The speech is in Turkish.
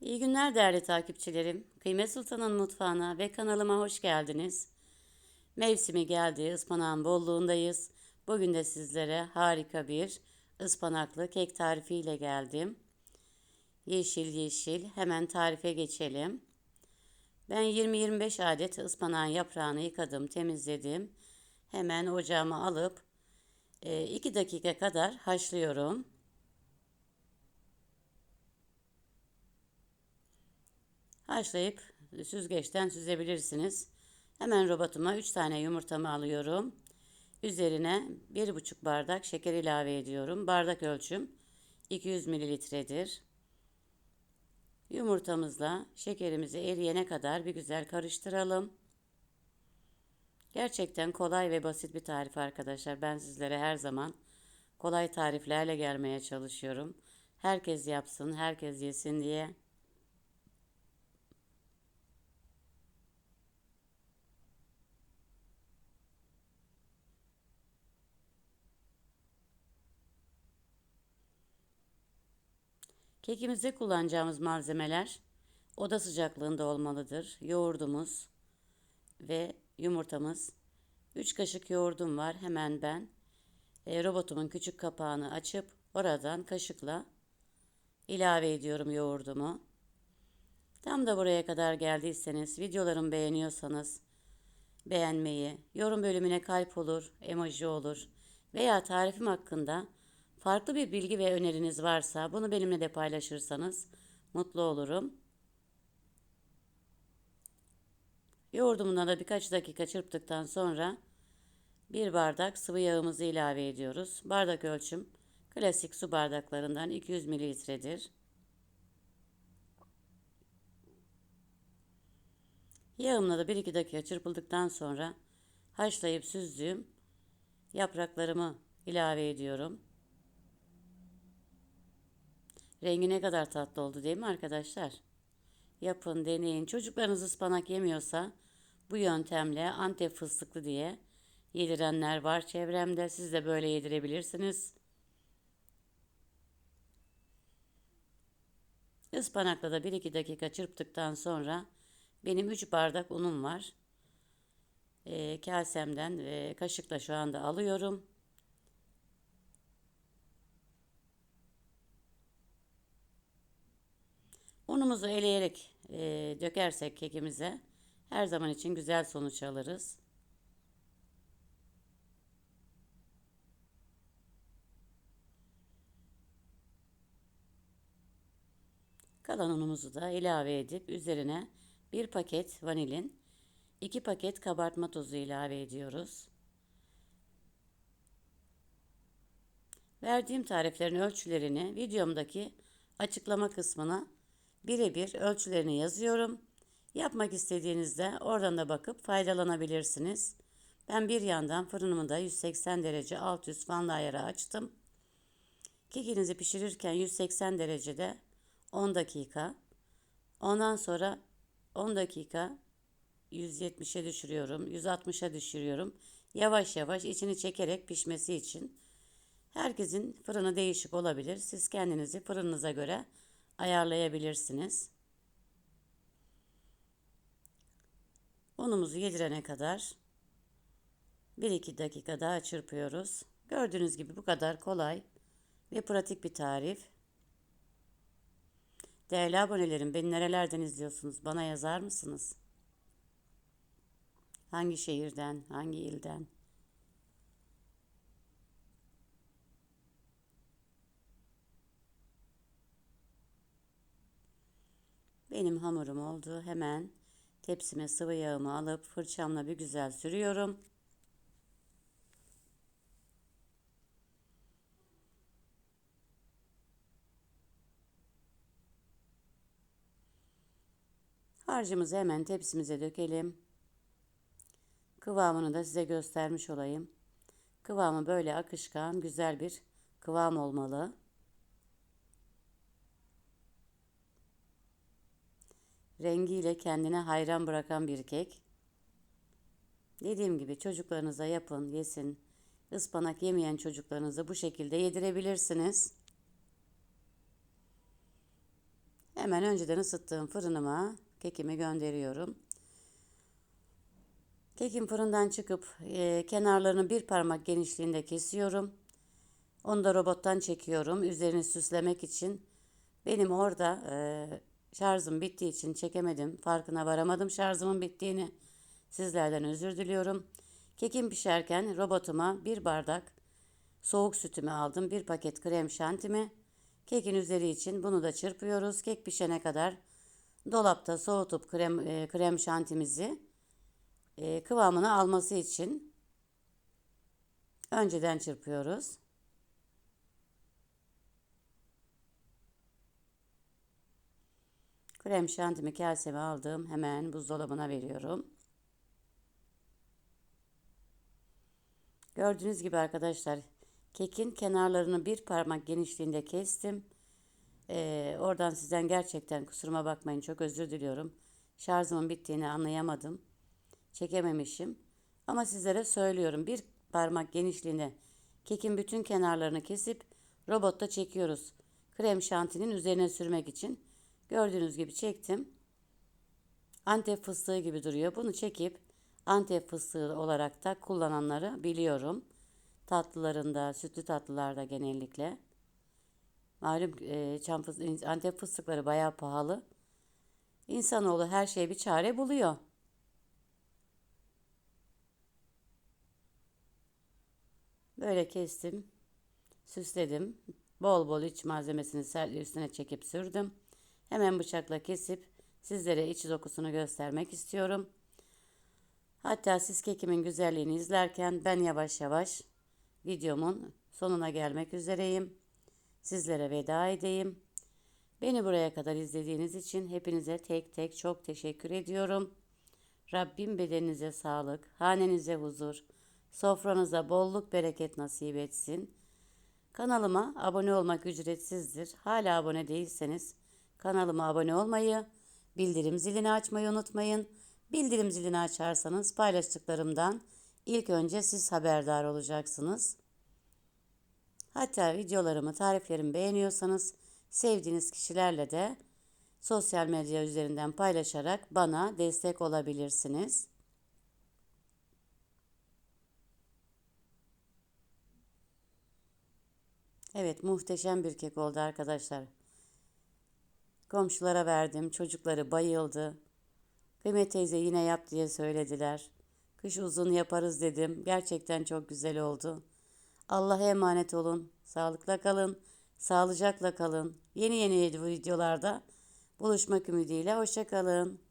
İyi günler değerli takipçilerim. Kıymet Sultan'ın mutfağına ve kanalıma hoş geldiniz. Mevsimi geldi, ıspanağın bolluğundayız. Bugün de sizlere harika bir ıspanaklı kek tarifiyle geldim. Yeşil yeşil hemen tarife geçelim. Ben 20-25 adet ıspanağın yaprağını yıkadım, temizledim. Hemen ocağıma alıp 2 dakika kadar haşlıyorum. Haşlayıp süzgeçten süzebilirsiniz. Hemen robotuma 3 tane yumurtamı alıyorum. Üzerine 1,5 bardak şeker ilave ediyorum. Bardak ölçüm 200 mililitredir. Yumurtamızla şekerimizi eriyene kadar bir güzel karıştıralım. Gerçekten kolay ve basit bir tarif arkadaşlar. Ben sizlere her zaman kolay tariflerle gelmeye çalışıyorum. Herkes yapsın, herkes yesin diye. Kekimizde kullanacağımız malzemeler oda sıcaklığında olmalıdır. Yoğurdumuz ve yumurtamız. 3 kaşık yoğurdum var. Hemen ben e, robotumun küçük kapağını açıp oradan kaşıkla ilave ediyorum yoğurdumu. Tam da buraya kadar geldiyseniz, videolarımı beğeniyorsanız beğenmeyi, yorum bölümüne kalp olur, emoji olur veya tarifim hakkında Farklı bir bilgi ve öneriniz varsa bunu benimle de paylaşırsanız mutlu olurum. Yoğurdumuna da birkaç dakika çırptıktan sonra bir bardak sıvı yağımızı ilave ediyoruz. Bardak ölçüm klasik su bardaklarından 200 mililitredir. Yağımla da 1-2 dakika çırpıldıktan sonra haşlayıp süzdüğüm yapraklarımı ilave ediyorum. Rengi ne kadar tatlı oldu değil mi arkadaşlar? Yapın, deneyin. Çocuklarınız ıspanak yemiyorsa bu yöntemle Antep fıstıklı diye yedirenler var çevremde. Siz de böyle yedirebilirsiniz. Ispanakla da 1-2 dakika çırptıktan sonra benim 3 bardak unum var. E, kasemden e, kaşıkla şu anda alıyorum. Unumuzu eleyerek e, dökersek kekimize her zaman için güzel sonuç alırız. Kalan unumuzu da ilave edip üzerine bir paket vanilin, iki paket kabartma tozu ilave ediyoruz. Verdiğim tariflerin ölçülerini videomdaki açıklama kısmına birebir ölçülerini yazıyorum. Yapmak istediğinizde oradan da bakıp faydalanabilirsiniz. Ben bir yandan fırınımı da 180 derece alt üst fanlı ayara açtım. Kekinizi pişirirken 180 derecede 10 dakika. Ondan sonra 10 dakika 170'e düşürüyorum, 160'a düşürüyorum. Yavaş yavaş içini çekerek pişmesi için. Herkesin fırını değişik olabilir. Siz kendinizi fırınınıza göre ayarlayabilirsiniz. Unumuzu yedirene kadar 1-2 dakika daha çırpıyoruz. Gördüğünüz gibi bu kadar kolay ve pratik bir tarif. Değerli abonelerim beni nerelerden izliyorsunuz? Bana yazar mısınız? Hangi şehirden, hangi ilden? Benim hamurum oldu. Hemen tepsime sıvı yağımı alıp fırçamla bir güzel sürüyorum. Harcımızı hemen tepsimize dökelim. Kıvamını da size göstermiş olayım. Kıvamı böyle akışkan, güzel bir kıvam olmalı. Rengiyle kendine hayran bırakan bir kek. Dediğim gibi çocuklarınıza yapın, yesin. Ispanak yemeyen çocuklarınıza bu şekilde yedirebilirsiniz. Hemen önceden ısıttığım fırınıma kekimi gönderiyorum. Kekim fırından çıkıp e, kenarlarını bir parmak genişliğinde kesiyorum. Onu da robottan çekiyorum. Üzerini süslemek için. Benim orada e, şarjım bittiği için çekemedim. Farkına varamadım şarjımın bittiğini. Sizlerden özür diliyorum. Kekim pişerken robotuma bir bardak soğuk sütümü aldım. Bir paket krem şantimi. Kekin üzeri için bunu da çırpıyoruz. Kek pişene kadar dolapta soğutup krem, e, krem şantimizi e, kıvamını alması için önceden çırpıyoruz. Krem şantimi kaseme aldım. Hemen buzdolabına veriyorum. Gördüğünüz gibi arkadaşlar kekin kenarlarını bir parmak genişliğinde kestim. Ee, oradan sizden gerçekten kusuruma bakmayın çok özür diliyorum. Şarjımın bittiğini anlayamadım. Çekememişim. Ama sizlere söylüyorum bir parmak genişliğinde kekin bütün kenarlarını kesip robotta çekiyoruz. Krem şantinin üzerine sürmek için. Gördüğünüz gibi çektim. Antep fıstığı gibi duruyor. Bunu çekip Antep fıstığı olarak da kullananları biliyorum. Tatlılarında, sütlü tatlılarda genellikle. Malum e, çam fıstığı, Antep fıstıkları bayağı pahalı. İnsanoğlu her şeye bir çare buluyor. Böyle kestim. Süsledim. Bol bol iç malzemesini üstüne çekip sürdüm. Hemen bıçakla kesip sizlere iç dokusunu göstermek istiyorum. Hatta siz kekimin güzelliğini izlerken ben yavaş yavaş videomun sonuna gelmek üzereyim. Sizlere veda edeyim. Beni buraya kadar izlediğiniz için hepinize tek tek çok teşekkür ediyorum. Rabbim bedeninize sağlık, hanenize huzur, sofranıza bolluk bereket nasip etsin. Kanalıma abone olmak ücretsizdir. Hala abone değilseniz kanalıma abone olmayı, bildirim zilini açmayı unutmayın. Bildirim zilini açarsanız paylaştıklarımdan ilk önce siz haberdar olacaksınız. Hatta videolarımı, tariflerimi beğeniyorsanız sevdiğiniz kişilerle de sosyal medya üzerinden paylaşarak bana destek olabilirsiniz. Evet, muhteşem bir kek oldu arkadaşlar. Komşulara verdim, çocukları bayıldı. Kıymet teyze yine yap diye söylediler. Kış uzun yaparız dedim. Gerçekten çok güzel oldu. Allah'a emanet olun. Sağlıkla kalın. Sağlıcakla kalın. Yeni yeni videolarda buluşmak ümidiyle. Hoşçakalın.